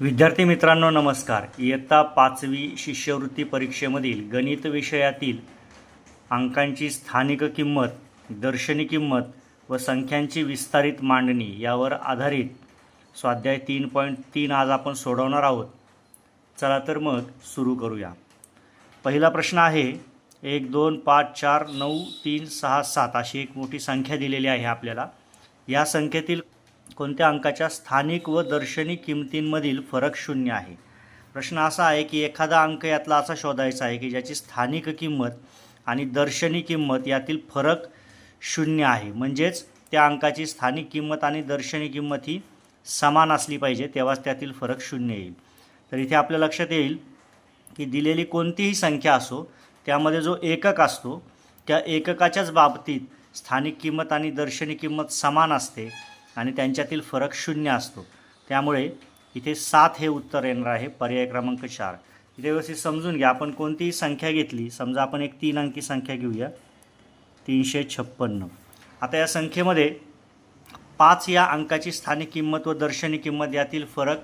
विद्यार्थी मित्रांनो नमस्कार. इयत्ता पाचवी शिष्यवृत्ती परीक्षेमधील गणित विषयातील अंकांची स्थानिक किंमत दर्शनी किंमत व संख्यांची विस्तारित मांडणी यावर आधारित स्वाध्याय तीन पॉईंट तीन आज आपण सोडवणार आहोत. चला तर मग सुरू करूया. पहिला प्रश्न आहे एक दोन पाच चार नऊ तीन सहा सात अशी एक मोठी संख्या दिलेली आहे आपल्याला. या संख्येतील कोणत्या अंकाच्या स्थानिक व दर्शनी किमतींमधील फरक शून्य आहे? प्रश्न असा आहे की एखादा अंक यातला असा शोधायचा आहे की ज्याची स्थानिक किंमत आणि दर्शनी किंमत यातील फरक शून्य आहे. म्हणजेच त्या अंकाची स्थानिक किंमत आणि दर्शनी किंमत ही समान असली पाहिजे तेव्हाच त्यातील फरक शून्य येईल. तर इथे आपल्या लक्षात येईल की दिलेली कोणतीही संख्या असो त्यामध्ये जो एकक असतो त्या एककाच्याच बाबतीत स्थानिक किंमत आणि दर्शनी किंमत समान असते. आणि त्यांच्यातील फरक शून्य असतो. त्यामुळे इथे सात हे उत्तर येणार आहे पर्याय क्रमांक चार. इथे व्यवस्थित समजून घ्या. आपण कोणतीही संख्या घेतली समजा आपण एक तीन अंकी संख्या घेऊया. तीनशे छप्पन्न. आता या संख्येमध्ये पाच या अंकाची स्थानिक किंमत व दर्शनी किंमत यातील फरक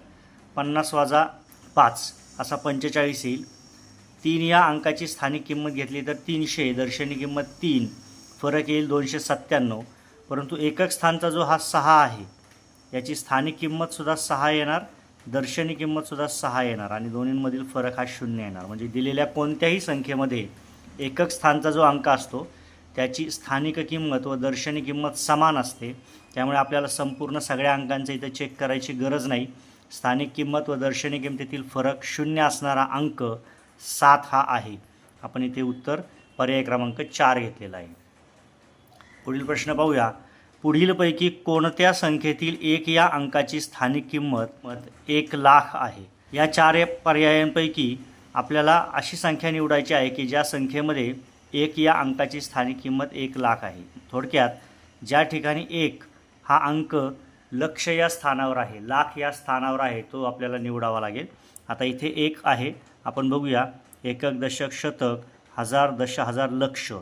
पन्नास वाजा पाच असा पंचेचाळीस येईल. तीन या अंकाची स्थानिक किंमत घेतली तर तीनशे दर्शनी किंमत तीन. फरक येईल दोनशे सत्त्याण्णव. परंतु एकक स्थानचा जो हा सहा आहे याची स्थानिक किंमतसुद्धा सहा येणार दर्शनी किंमतसुद्धा सहा येणार आणि दोन्हींमधील फरक हा शून्य येणार. म्हणजे दिलेल्या कोणत्याही संख्येमध्ये एकक स्थानचा जो अंक असतो त्याची स्थानिक किंमत व दर्शनी किंमत समान असते. त्यामुळे आपल्याला संपूर्ण सगळ्या अंकांचं इथं चेक करायची गरज नाही. स्थानिक किंमत व दर्शनी किंमतीतील फरक शून्य असणारा अंक सात हा आहे. आपण इथे उत्तर पर्याय क्रमांक चार घेतलेला आहे. पुढील प्रश्न पाहूया. पुढीलपैकी कोणत्या संख्येतील एक या अंकाची स्थानिक किंमत मत एक लाख आहे? या चार पर्यायांपैकी आपल्याला अशी संख्या निवडायची आहे की ज्या संख्येमध्ये एक या अंकाची स्थानिक किंमत एक लाख आहे. थोडक्यात ज्या ठिकाणी एक हा अंक लक्ष या स्थानावर आहे लाख या स्थानावर आहे तो आपल्याला निवडावा लागेल. आता इथे एक आहे. आपण बघूया. एकक दशक शतक हजार दश हजार लक्ष.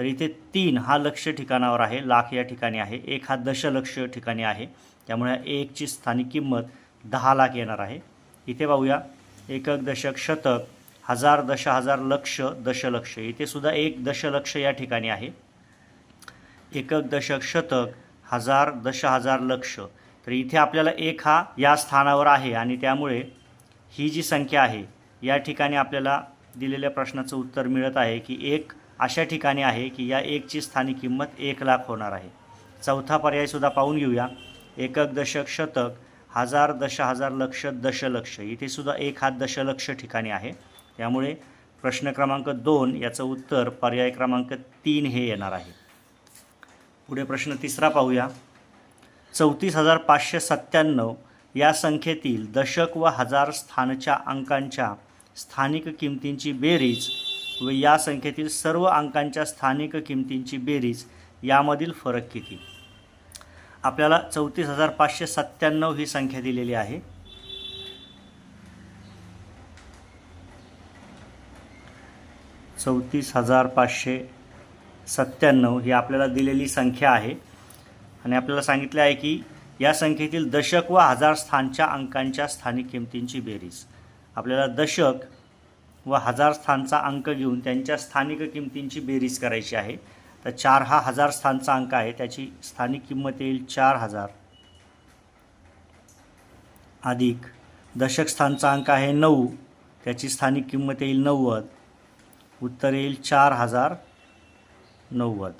तर इथे तीन हा लक्ष ठिकाणावर आहे लाख या ठिकाणी आहे एक हा दशलक्ष ठिकाणी आहे. त्यामुळे एकची स्थानिक किंमत दहा लाख येणार आहे. इथे पाहूया एकक दशक शतक हजार दश हजार लक्ष दशलक्ष. इथे सुद्धा एक दशलक्ष या ठिकाणी आहे. एकक दशक शतक हजार दश हजार लक्ष. तर इथे आपल्याला एक हा या स्थानावर आहे आणि त्यामुळे ही जी संख्या आहे या ठिकाणी आपल्याला दिलेल्या प्रश्नाचं उत्तर मिळत आहे की एक अशा ठिकाणी आहे की या एकची स्थानिक किंमत एक लाख होणार आहे. चौथा पर्यायसुद्धा पाहून घेऊया. एकक दशक शतक हजार दश हजार लक्ष दशलक्ष इथे सुद्धा एक हा दशलक्ष ठिकाणी आहे. त्यामुळे प्रश्न क्रमांक दोन याचं उत्तर पर्याय क्रमांक तीन हे येणार आहे. पुढे प्रश्न तिसरा पाहूया. चौतीस हजार पाचशे सत्त्याण्णव या संख्येतील दशक व हजार स्थानच्या अंकांच्या स्थानिक किमतींची बेरीज व या संख्येतील सर्व अंकांच्या स्थानिक किमतींची बेरीज यामधील फरक किती? आपल्याला चौतीस हजार पाचशे सत्त्याण्णव ही संख्या दिलेली आहे. चौतीस हजार पाचशे सत्त्याण्णव ही आपल्याला दिलेली संख्या आहे. आणि आपल्याला सांगितले आहे की या संख्येतील दशक व हजार स्थानच्या अंकांच्या स्थानिक किमतींची बेरीज. आपल्याला दशक व हजार स्थानचा अंक घेऊन त्यांच्या स्थानिक किमतींची बेरीज करायची आहे. तर चार हा हजार स्थानचा अंक आहे. त्याची स्थानिक किंमत येईल चार हजार. अधिक दशक स्थानचा अंक आहे नऊ. त्याची स्थानिक किंमत येईल नव्वद. उत्तर येईल चार हजार नव्वद.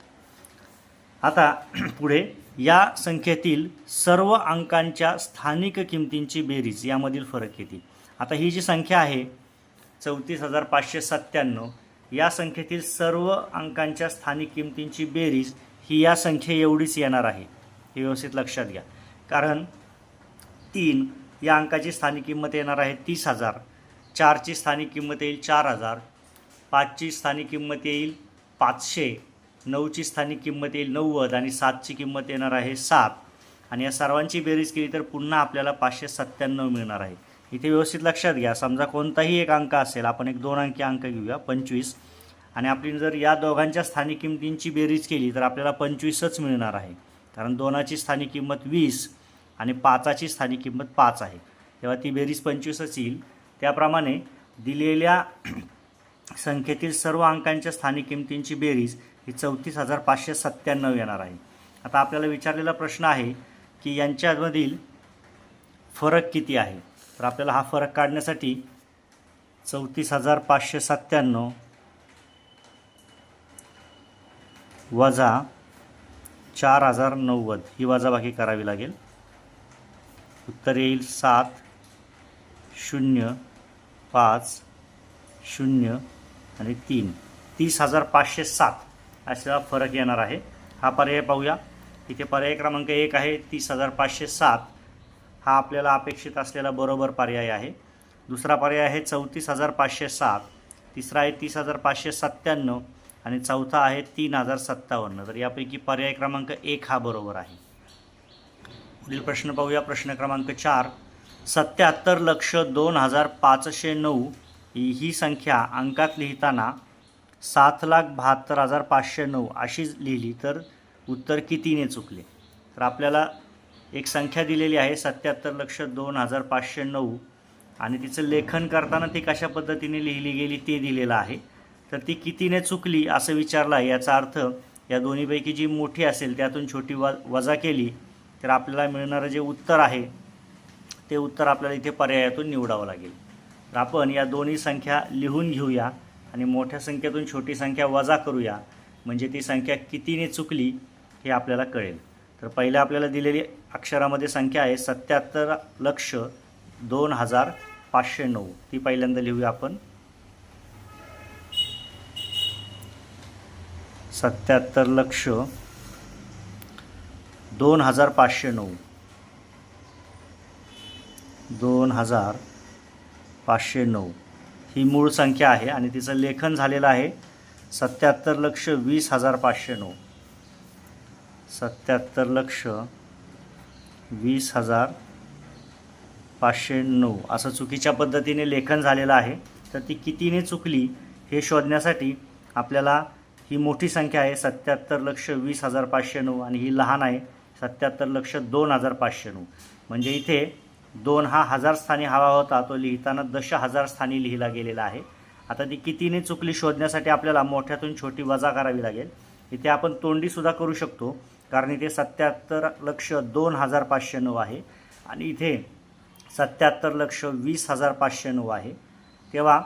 आता पुढे या संख्येतील सर्व अंकांच्या स्थानिक किमतींची बेरीज यामधील फरक किती आता ही जी संख्या आहे चौतीस हजार पाचशे सत्त्याण्णव. या संख्येतील सर्व अंकांच्या स्थानिक किमतींची बेरीज ही या संख्ये एवढीच येणार आहे. हे व्यवस्थित लक्षात घ्या. कारण तीन या अंकाची स्थानिक किंमत येणार आहे तीस हजार. चारची स्थानिक किंमत येईल चार हजार. पाचची स्थानिक किंमत येईल पाचशे. नऊची स्थानिक किंमत येईल नव्वद आणि सातची किंमत येणार आहे सात. आणि या सर्वांची बेरीज केली तर पुन्हा आपल्याला पाचशे सत्त्याण्णव मिळणार आहे. इथे व्यवस्थित लक्षात घ्या. समजा कोणताही एक अंक असेल आपण एक दोन अंकी अंक घेऊया पंचवीस. आणि आपली जर या दोघांच्या स्थानिक किमतींची बेरीज केली तर आपल्याला पंचवीसच मिळणार आहे. कारण दोनाची स्थानिक किंमत वीस आणि पाचाची स्थानिक किंमत पाच आहे. तेव्हा ती बेरीज पंचवीसच येईल. त्याप्रमाणे दिलेल्या संख्येतील सर्व अंकांच्या स्थानिक किमतींची बेरीज ही चौतीस हजार पाचशे सत्त्याण्णव येणार आहे. आता आपल्याला विचारलेला प्रश्न आहे की यांच्यामधील फरक किती आहे? तर आपल्याला हा फरक काढण्यासाठी चौतीस हजार पाचशे सत्त्याण्णव वजा चार हजार नव्वद ही वजाबाकी करावी लागेल. उत्तर येईल सात शून्य पाच शून्य आणि तीन. तीस हजार पाचशे सात असा फरक येणार आहे. हा पर्याय पाहूया. इथे पर्याय क्रमांक एक आहे. तीस हजार पाचशे सात हा आपल्याला अपेक्षित असलेला बरोबर पर्याय आहे. दुसरा पर्याय आहे चौतीस हजार पाचशे सात तिसरा आहे तीस हजार पाचशे सत्त्याण्णव आणि चौथा आहे तीन हजार सत्तावन्न. तर यापैकी पर्याय क्रमांक एक हा बरोबर आहे. पुढील प्रश्न पाहूया. प्रश्न क्रमांक चार सत्याहत्तर लक्ष दोन हजार पाचशे नऊ ही संख्या अंकात लिहिताना सात लाख बहात्तर हजार पाचशे नऊ अशी लिहिली तर उत्तर कितीने चुकले? तर आपल्याला एक संख्या दिलेली आहे सत्याहत्तर लक्ष दोन हजार पाचशे नऊ. आणि तिचं लेखन करताना ती कशा पद्धतीने लिहिली गेली ते दिलेलं आहे. तर ती कितीने चुकली असं विचारलं आहे याचा अर्थ या दोन्हीपैकी जी मोठी असेल त्यातून छोटी वा वजा केली तर आपल्याला मिळणारं जे उत्तर आहे ते उत्तर आपल्याला इथे पर्यायातून निवडावं लागेल. तर आपण या दोन्ही संख्या लिहून घेऊया आणि मोठ्या संख्येतून छोटी संख्या वजा करूया. म्हणजे ती संख्या कितीने चुकली हे आपल्याला कळेल. तर पहिलं आपल्याला दिलेली अक्षरामध्ये संख्या आहे सत्याहत्तर लक्ष दोन हजार पाचशे नऊ. ती पहिल्यांदा लिहूया आपण. सत्याहत्तर लक्ष दोन हजार पाचशे नऊ. दोन हजार पाचशे नऊ. ही मूळ संख्या आहे आणि तिचं लेखन झालेलं आहे सत्याहत्तर लक्ष वीस हजार पाचशे नऊ. सत्याहत्तर लक्ष वीस हजार पाचशे नऊ. असं चुकीच्या पद्धतीने लेखन झालेलं आहे. तर ती कितीने चुकली हे शोधण्यासाठी आपल्याला ही मोठी संख्या आहे सत्याहत्तर लक्ष वीस हजार पाचशे नऊ आणि ही लहान आहे सत्याहत्तर लक्ष दोन हजार पाचशे नऊ. म्हणजे इथे दोन हा हजार स्थानी हवा होता तो लिहिताना दश हजार स्थानी लिहिला गेलेला आहे. आता ती कितीने चुकली शोधण्यासाठी आपल्याला मोठ्यातून छोटी वजा करावी लागेल. इथे आपण तोंडीसुद्धा करू शकतो. कारण इथे सत्याहत्तर लक्ष दोन हजार पाचशे नऊ आहे. आणि इथे सत्याहत्तर लक्ष वीस हजार पाचशे नऊ आहे. तेव्हा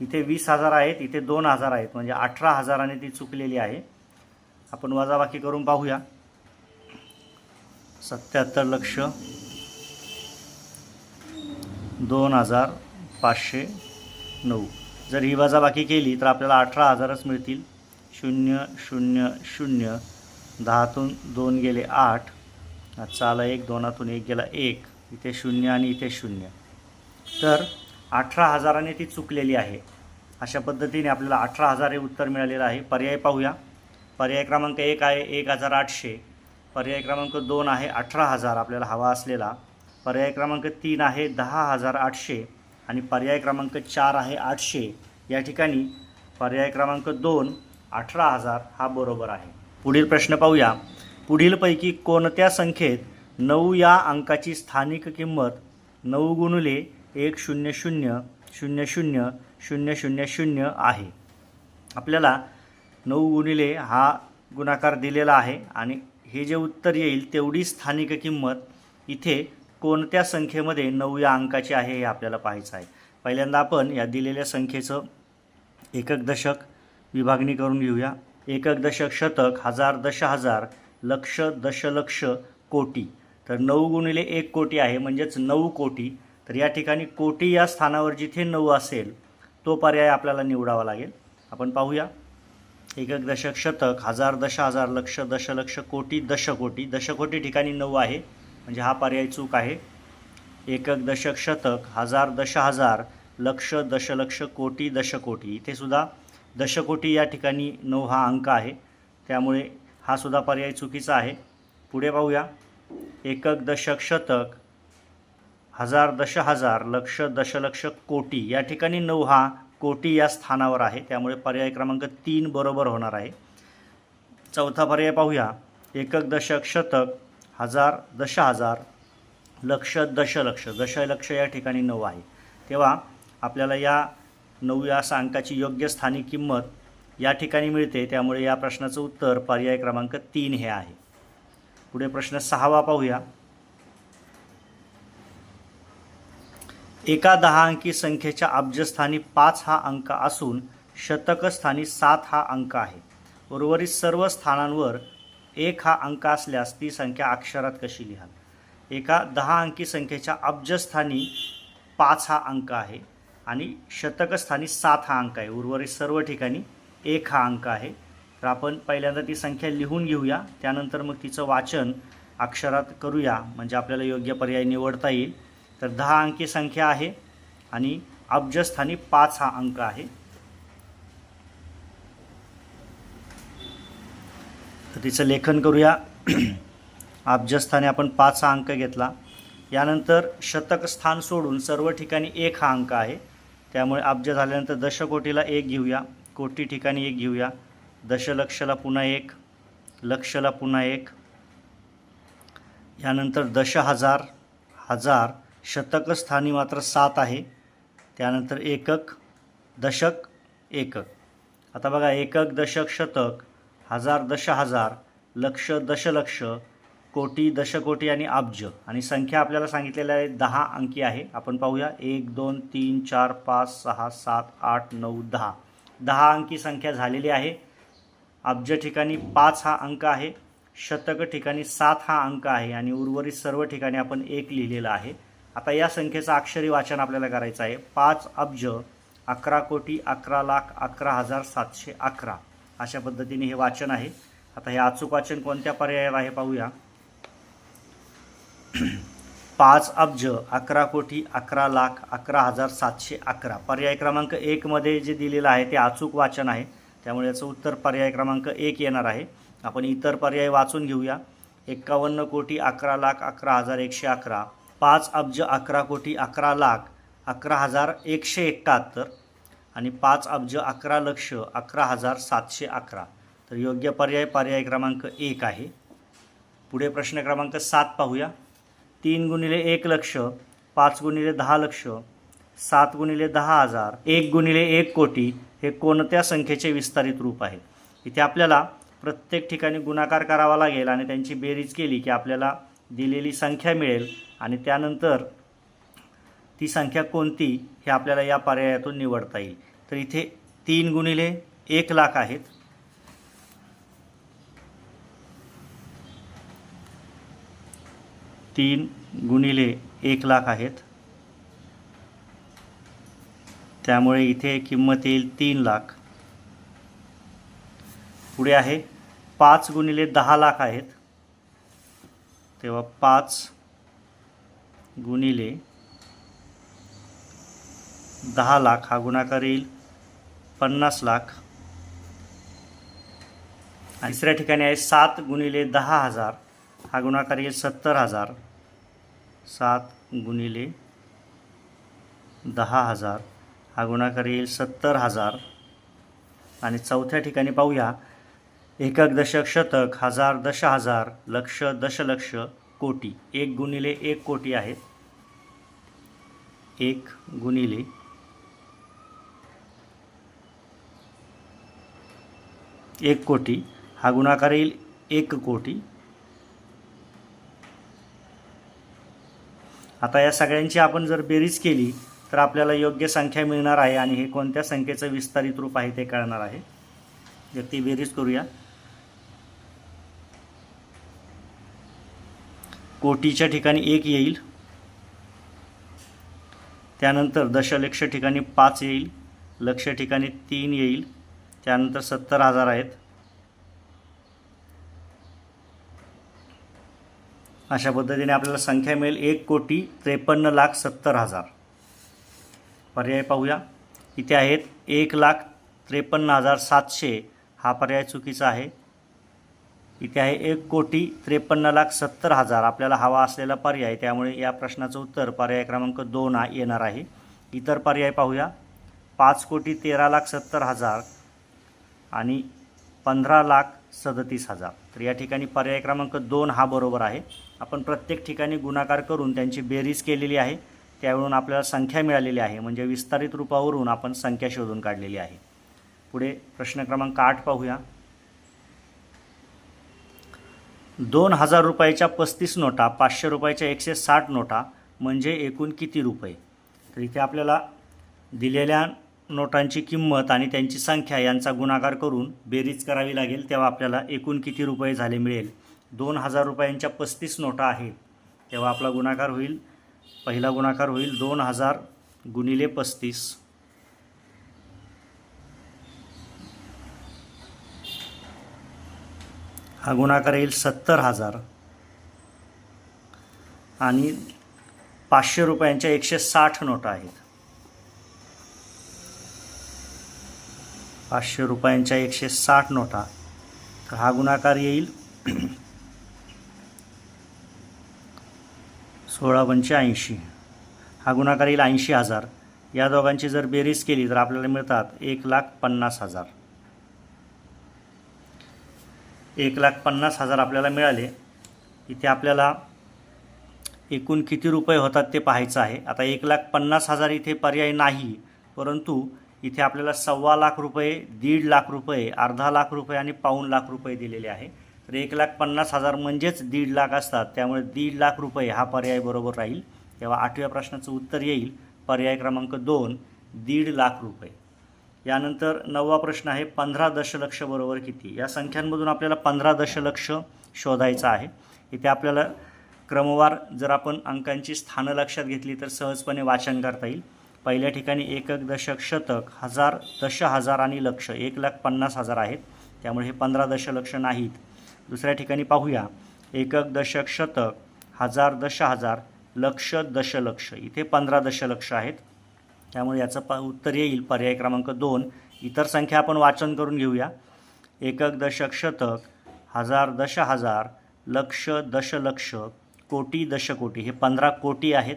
इथे वीस हजार आहेत इथे दोन हजार आहेत म्हणजे अठरा हजाराने ती चुकलेली आहे. आपण वजाबाकी करून पाहूया. सत्याहत्तर लक्ष दोन हजार पाचशे नऊ. जर ही वजाबाकी केली तर आपल्याला अठरा हजारच मिळतील. शून्य शून्य शून्य. दहातून दोन गेले आठ. चाला एक दोनातून एक गेला एक. इथे शून्य आणि इथे शून्य. तर अठरा हजाराने ती चुकलेली आहे. अशा पद्धतीने आपल्याला अठरा हजार हे उत्तर मिळालेलं आहे. पर्याय पाहूया. पर्याय क्रमांक एक आहे एक हजार आठशे. पर्याय क्रमांक दोन आहे अठरा हजार आपल्याला हवा असलेला. पर्याय क्रमांक तीन आहे दहा हजार आठशे. आणि पर्याय क्रमांक चार आहे आठशे. या ठिकाणी पर्याय क्रमांक दोन अठरा हजार हा बरोबर आहे. पुढील प्रश्न पाहूया. पुढीलपैकी कोणत्या संख्येत नऊ या अंकाची स्थानिक किंमत नऊ गुणुले एक शून्य शून्य शून्य शून्य शून्य शून्य शून्य आहे? आपल्याला नऊ गुणिले हा गुणाकार दिलेला आहे आणि हे जे उत्तर येईल तेवढी स्थानिक किंमत इथे कोणत्या संख्येमध्ये नऊ या अंकाची आहे हे आपल्याला पाहायचं आहे. पहिल्यांदा आपण या दिलेल्या संख्येचं एकक दशक विभागणी करून घेऊया. एकक दशक शतक हजार दश हजार लक्ष दशलक्ष कोटी. तर नऊ गुणिले एक कोटी आहे म्हणजेच नऊ कोटी. तर या ठिकाणी कोटी या स्थानावर जिथे नऊ असेल तो पर्याय आपल्याला निवडावा लागेल. आपण पाहूया. एकक दशक शतक हजार दश हजार लक्ष दशलक्ष कोटी दशकोटी. दशकोटी ठिकाणी नऊ आहे म्हणजे हा पर्याय चूक आहे. एकक दशक शतक हजार दश हजार लक्ष दशलक्ष कोटी दशकोटी. इथे सुद्धा दशकोटी या ठिकाणी नऊ हा अंक आहे. त्यामुळे हा सुद्धा पर्याय चुकीचा आहे. पुढे पाहूया. एकक दशक शतक हजार दश हजार लक्ष दशलक्ष कोटी या ठिकाणी नऊ हा कोटी या स्थानावर आहे. त्यामुळे पर्याय क्रमांक तीन बरोबर होणार आहे. चौथा पर्याय पाहूया. एकक दशक शतक हजार दश हजार लक्ष दशलक्ष दशलक्ष या ठिकाणी नऊ आहे. तेव्हा आपल्याला या नऊ या असा अंकाची योग्य स्थानिक किंमत या ठिकाणी मिळते. त्यामुळे या प्रश्नाचं उत्तर पर्याय क्रमांक तीन हे आहे. पुढे प्रश्न सहावा पाहूया. एका दहा अंकी संख्येच्या अब्जस्थानी पाच हा अंक असून शतकस्थानी सात हा अंक आहे. उर्वरित सर्व स्थानांवर एक हा अंक असल्यास ती संख्या अक्षरात कशी लिहाल एका दहा अंकी संख्येच्या अब्जस्थानी पाच हा अंक आहे. आणि शतकस्थानी सात हा अंक आहे. उर्वरित सर्व ठिकाणी एक हा अंक आहे. तर आपण पहिल्यांदा ती संख्या लिहून घेऊया. त्यानंतर मग तिचं वाचन अक्षरात करूया. म्हणजे आपल्याला योग्य पर्याय निवडता येईल. तर दहा अंकी संख्या आहे आणि अब्जस्थानी पाच हा अंक आहे. तर तिचं लेखन करूया. अब्जस्थानी आपण पाच हा अंक घेतला. यानंतर शतक स्थान सोडून सर्व ठिकाणी एक हा अंक आहे. त्यामुळे अब्ज झाल्यानंतर दशकोटीला एक घेऊया कोटी ठिकाणी एक घेऊया दशलक्षला पुन्हा एक लक्षला पुन्हा एक यानंतर दश हजार हजार शतक स्थानी मात्र सात आहे त्यानंतर एकक दशक एकक. आता बघा एकक दशक शतक हजार दश हजार लक्ष दशलक्ष कोटी दशकोटी आणि अब्ज. आणि संख्या आपल्याला सांगितलेल्या आहे दहा अंकी आहे. आपण पाहूया. एक दोन तीन चार पाच सहा सात आठ नऊ दहा. दहा अंकी संख्या झालेली आहे. अब्ज ठिकाणी पाच हा अंक आहे. शतक ठिकाणी सात हा अंक आहे. आणि उर्वरित सर्व ठिकाणी आपण एक लिहिलेला आहे. आता या संख्येचं अक्षरी वाचन आपल्याला करायचं आहे. पाच अब्ज अकरा कोटी अकरा लाख अकरा हजार सातशे अकरा. अशा पद्धतीने हे वाचन आहे. आता हे अचूक वाचन कोणत्या पर्यायावर आहे पाहूया. पाच अब्ज अकरा कोटी अकरा लाख अकरा हजार सातशे अकरा. पर्याय क्रमांक एकमध्ये जे दिलेलं आहे ते अचूक वाचन आहे. त्यामुळे याचं उत्तर पर्याय क्रमांक एक येणार आहे. आपण इतर पर्याय वाचून घेऊया. एक्कावन्न कोटी अकरा लाख अकरा हजार एकशे अकरा. पाच अब्ज अकरा कोटी अकरा लाख अकरा हजार एकशे एकाहत्तर. आणि पाच अब्ज अकरा लक्ष अकरा हजार सातशे अकरा. तर योग्य पर्याय पर्याय क्रमांक एक आहे. पुढे प्रश्न क्रमांक सात पाहूया. तीन गुणिले एक लक्ष पाच गुणिले दहा लक्ष सात गुणिले दहा हजार एक गुणिले एक कोटी हे कोणत्या संख्येचे विस्तारित रूप आहे? इथे आपल्याला प्रत्येक ठिकाणी गुणाकार करावा लागेल आणि त्यांची बेरीज केली की आपल्याला दिलेली संख्या मिळेल आणि त्यानंतर ती संख्या कोणती हे आपल्याला या पर्यायातून निवडता येईल. तर इथे तीन गुणिले एक लाख आहेत. तीन गुणिले एक लाख आहेत. त्यामुळे इथे किंमत येईल तीन लाख. पुढे आहे पाच गुणिले दहा लाख आहेत. तेव्हा पाच गुणिले दहा लाख हा गुणाकार येईल पन्नास लाख. तिसऱ्या ठिकाणी आहे सात गुणिले दहा हजार. हा गुणाकार येईल सत्तर हजार. सात गुणिले दहा हजार. हा गुणाकार येईल सत्तर हजार. आणि चौथ्या ठिकाणी पाहूया. एकक दशक शतक हजार दश हजार लक्ष दशलक्ष कोटी. एक गुणिले एक कोटी आहेत एक गुणिले एक कोटी. हा गुणाकार येईल एक कोटी. आता या सगळ्यांची आपण जर बेरीज केली तर आपल्याला योग्य संख्या मिळणार आहे आणि हे कोणत्या संख्येचं विस्तारित रूप आहे ते कळणार आहे. जर ती बेरीज करूया. कोटीच्या ठिकाणी एक येईल. त्यानंतर दशलक्ष ठिकाणी पाच येईल. लक्ष ठिकाणी तीन येईल. त्यानंतर सत्तर हजार आहेत. अशा पद्धतीने आपल्याला संख्या मिळेल एक कोटी त्रेपन्न लाख सत्तर हजार. पर्याय पाहूया. इथे आहेत एक लाख त्रेपन्न हजार सातशे. हा पर्याय चुकीचा आहे. इथे आहे एक कोटी त्रेपन्न लाख सत्तर हजार. आपल्याला हवा असलेला पर्याय त्यामुळे या प्रश्नाचं उत्तर पर्याय क्रमांक दोन येणार आहे. इतर पर्याय पाहूया. पाच कोटी तेरा लाख सत्तर हजार आणि पंधरा लाख सदतीस हजार. तर या ठिकाणी पर्याय क्रमांक दोन हा बरोबर आहे. आपण प्रत्येक ठिकाणी गुणाकार करून त्यांची बेरीज केलेली आहे. त्यावरून आपल्याला संख्या मिळालेली आहे. म्हणजे विस्तारित रूपावरून आपण संख्या शोधून काढलेली आहे. पुढे प्रश्न क्रमांक आठ पाहूया. दोन हजार रुपयाच्या पस्तीस नोटा पाचशे रुपयाच्या एकशे साठ नोटा म्हणजे एकूण किती रुपये? तर इथे आपल्याला दिलेल्या नोटांची किंमत आणि त्यांची संख्या यांचा गुणाकार करून बेरीज करावी लागेल तेव्हा आपल्याला एकूण किती रुपये झाले मिळेल? दोन हजार रुपयांच्या पस्तीस नोटा आहेत. तेव्हा आपला गुणाकार होईल. पहिला गुणाकार होईल दोन हजार गुणिले पस्तीस. हा गुणाकार येईल सत्तर हजार. आणि पाचशे रुपयांच्या एकशे साठ नोटा आहेत. पाचशे रुपयांच्या एकशे साठ नोटा. तर हा गुणाकार येईल सोळा पंचे ऐंशी. हा गुणाकार येईल ऐंशी हजार. या दोघांची जर बेरीज केली तर आपल्याला मिळतात एक लाख पन्नास हजार. एक लाख पन्नास हजार आपल्याला मिळाले. इथे आपल्याला एकूण किती रुपये होतात ते पाहायचं आहे. आता एक लाख पन्नास हजार इथे पर्याय नाही परंतु इथे आपल्याला सव्वा लाख रुपये दीड लाख रुपये अर्धा लाख रुपये आणि पाऊण लाख रुपये दिलेले आहे. तर एक लाख पन्नास हजार म्हणजेच दीड लाख असतात. त्यामुळे दीड लाख रुपये हा पर्याय बरोबर राहील. तेव्हा आठव्या प्रश्नाचं उत्तर येईल. पर्याय क्रमांक दोन दीड लाख रुपये. यानंतर नववा प्रश्न आहे पंधरा दशलक्ष बरोबर किती? या संख्यांमधून आपल्याला पंधरा दशलक्ष शोधायचं आहे. इथे आपल्याला क्रमवार जर आपण अंकांची स्थानं लक्षात घेतली तर सहजपणे वाचन करता येईल. पहिल्या ठिकाणी एकक दशक शतक हजार दश हजार आणि लक्ष एक लाख पन्नास हजार आहेत. त्यामुळे हे पंधरा दशलक्ष नाहीत. दुसऱ्या ठिकाणी पाहूया. एकक दशक शतक हजार दश हजार लक्ष दशलक्ष इथे पंधरा दशलक्ष आहेत. त्यामुळे याचं प उत्तर येईल. पर्याय क्रमांक दोन. इतर संख्या आपण वाचन करून घेऊया. एकक दशक शतक हजार दश हजार लक्ष दशलक्ष कोटी दशकोटी. हे पंधरा कोटी आहेत.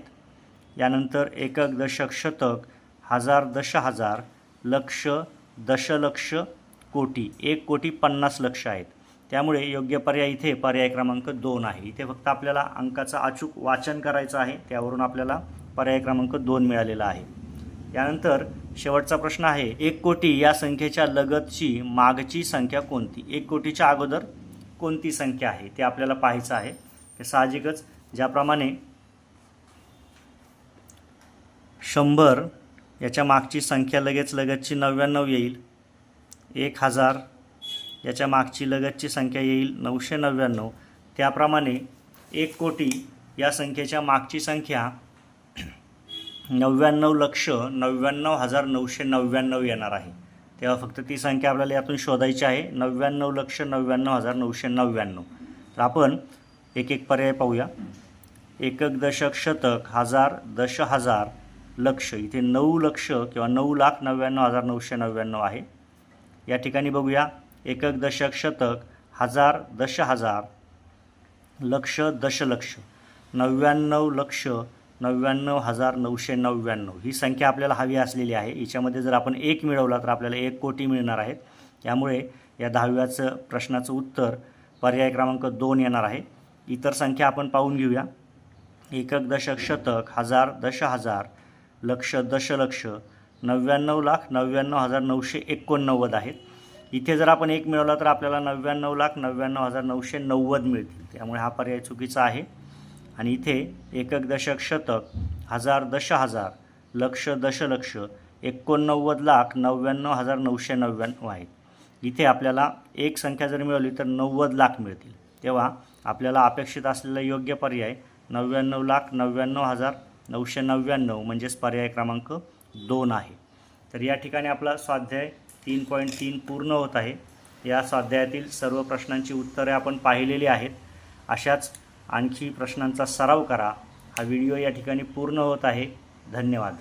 यानंतर एकक दशक शतक हजार दश हजार लक्ष दशलक्ष कोटी एक कोटी पन्नास लक्ष आहेत. त्यामुळे योग्य पर्याय इथे पर्याय क्रमांक दोन आहे. इथे फक्त आपल्याला अंकाचं अचूक वाचन करायचं आहे. त्यावरून आपल्याला पर्याय क्रमांक दोन मिळालेला आहे. यानंतर शेवटचा प्रश्न आहे एक कोटी या संख्येच्या लगतची मागची संख्या कोणती? एक कोटीच्या अगोदर कोणती संख्या आहे? ते आपल्याला पाहायचं आहे. ते साहजिकच ज्याप्रमाणे शंभर याच्या मागची संख्या लगेच लगतची नव्याण्णव येईल. एक हजार याच्या मागची लगतची संख्या येईल नऊशे नव्याण्णव. त्याप्रमाणे एक कोटी या संख्येच्या मागची संख्या नव्याण्णव लक्ष नव्याण्णव हजार नऊशे नव्याण्णव येणार आहे. तेव्हा फक्त ती संख्या आपल्याला यातून शोधायची आहे. नव्याण्णव लक्ष नव्याण्णव हजार नऊशे नव्याण्णव. तर आपण एक एक पर्याय पाहूया. एकक दशक शतक हजार दश हजार लक्ष इथे नऊ लक्ष किंवा नऊ लाख नव्याण्णव हजार नऊशे नव्याण्णव आहे. या ठिकाणी बघूया एकक दशक शतक हजार दश हजार लक्ष दशलक्ष नव्याण्णव लक्ष नव्याण्णव हजार नऊशे नव्याण्णव. ही संख्या आपल्याला हवी असलेली आहे. याच्यामध्ये जर आपण एक मिळवला तर आपल्याला एक कोटी मिळणार आहेत. त्यामुळे या दहाव्याचं प्रश्नाचं उत्तर पर्याय क्रमांक दोन येणार आहे. इतर संख्या आपण पाहून घेऊया. एकक दशक शतक हजार दश हजार लक्ष दशलक्ष नव्याण्णव लाख नव्याण्णव हजार नऊशे एकोणनव्वद आहेत. इथे जर आपण एक मिळवला तर आपल्याला नव्याण्णव लाख नव्याण्णव हजार नऊशे नव्वद मिळतील. त्यामुळे हा पर्याय चुकीचा आहे. आणि इथे एकक दशक शतक हजार दश हजार लक्ष दशलक्ष एकोणनव्वद लाख नव्याण्णव हजार नऊशे नव्याण्णव आहेत. इथे आपल्याला एक संख्या जर मिळवली तर नव्वद लाख मिळतील. तेव्हा आपल्याला अपेक्षित असलेला योग्य पर्याय नव्याण्णव लाख नव्याण्णव हजार नऊशे नव्याण्णव म्हणजेच पर्याय क्रमांक दोन आहे. तर या ठिकाणी आपला स्वाध्याय तीन पॉईंट तीन पूर्ण होत आहे. या स्वाध्यायातील सर्व प्रश्नांची उत्तरे आपण पाहिलेली आहेत. अशाच आणखी प्रश्नांचा सराव करा. हा व्हिडिओ या ठिकाणी पूर्ण होत आहे. धन्यवाद.